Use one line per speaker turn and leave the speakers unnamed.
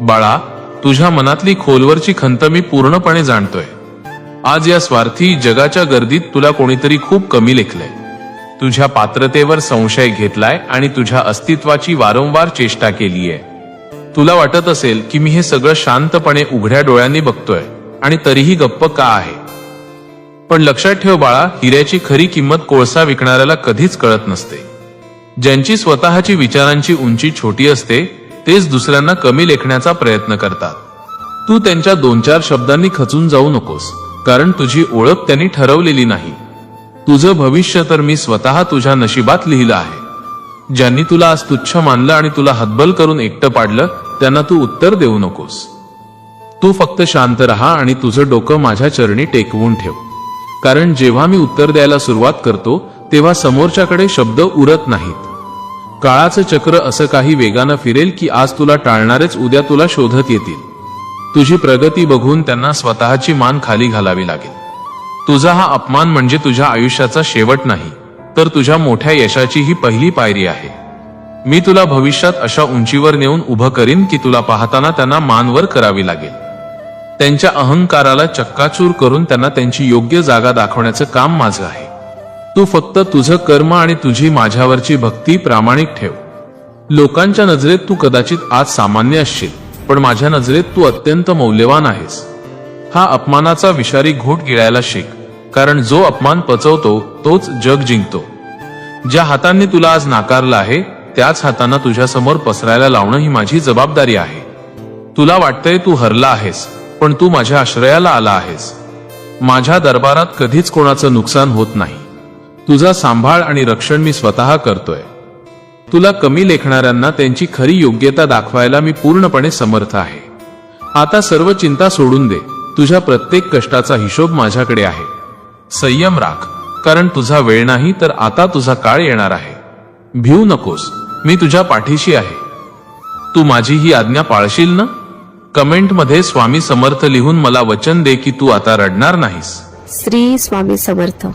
बाळा तुझ्या मनातली खोलवरची खंत मी पूर्णपणे जाणतोय. आज या स्वार्थी जगाच्या गर्दीत तुला कोणीतरी खूप कमी लेखलंय. तुझ्या पात्रतेवर संशय घेतलाय आणि तुझ्या अस्तित्वाची वारंवार चेष्टा केलीय. तुला वाटत असेल की मी हे सगळं शांतपणे उघड्या डोळ्यांनी बघतोय आणि तरीही गप्प का आहे? पण लक्षात ठेव बाळा हिऱ्याची खरी किंमत कोळसा विकणाऱ्याला कधीच कळत नसते. ज्यांची स्वतःची विचारांची उंची छोटी असते तेच दुसऱ्यांना कमी लेखण्याचा प्रयत्न करतात. तू त्यांच्या दोन चार शब्दांनी खचून जाऊ नकोस कारण तुझी ओळख त्यांनी ठरवलेली नाही. तुझं भविष्य तर मी स्वतः तुझ्या नशिबात लिहिलं आहे. ज्यांनी तुला आज तुच्छ मानलं आणि तुला हतबल करून एकटं पाडलं त्यांना तू उत्तर देऊ नकोस. तू फक्त शांत राहा आणि तुझं डोकं माझ्या चरणी टेकवून ठेव. कारण जेव्हा मी उत्तर द्यायला सुरुवात करतो तेव्हा समोरच्याकडे शब्द उरत नाहीत. काळाचं चक्र असं काही वेगानं फिरेल की आज तुला टाळणारेच उद्या तुला शोधत येतील. तुझी प्रगती बघून त्यांना स्वतःची मान खाली घालावी लागेल. तुझा हा अपमान म्हणजे तुझ्या आयुष्याचा शेवट नाही तर तुझ्या मोठ्या यशाची ही पहिली पायरी आहे. मी तुला भविष्यात अशा उंचीवर नेऊन उभं करीन की तुला पाहताना त्यांना मानवर करावी लागेल. त्यांच्या अहंकाराला चक्काचूर करून त्यांना त्यांची योग्य जागा दाखवण्याचं काम माझं आहे. तू फक्त तुझं कर्म आणि तुझी माझ्यावरची भक्ती प्रामाणिक ठेव. लोकांच्या नजरेत तू कदाचित आज सामान्य असशील पण माझ्या नजरेत तू अत्यंत मौल्यवान आहेस. हा अपमानाचा विषारी घोट गिळायला शिक कारण जो अपमान पचवतो तोच जग जिंकतो. ज्या हातांनी तुला आज नाकारलं आहे त्याच हातांना तुझ्यासमोर पसरायला लावणं ही माझी जबाबदारी आहे. तुला वाटतंय तू हरला आहेस पण तू माझ्या आश्रयाला आला आहेस. माझ्या दरबारात कधीच कोणाचं नुकसान होत नाही. तुझा सांभाळ आणि रक्षण मी स्वतः करतोय. तुला कमी लेखणाऱ्यांना त्यांची खरी योग्यता दाखवायला मी पूर्णपणे समर्थ आहे. आता सर्व चिंता सोडून दे. तुझ्या प्रत्येक कष्टाचा हिशोब माझ्याकडे आहे. संयम राख. कारण तुझा वेळ नाही तर आता तुझा काळ येणार आहे. भिऊ नकोस. मी तुझ्या पाठीशी आहे. तू माझी ही आज्ञा पाळशील ना? कमेंटमध्ये स्वामी समर्थ लिहून मला वचन दे की तू आता रडणार नाहीस.
श्री स्वामी समर्थ.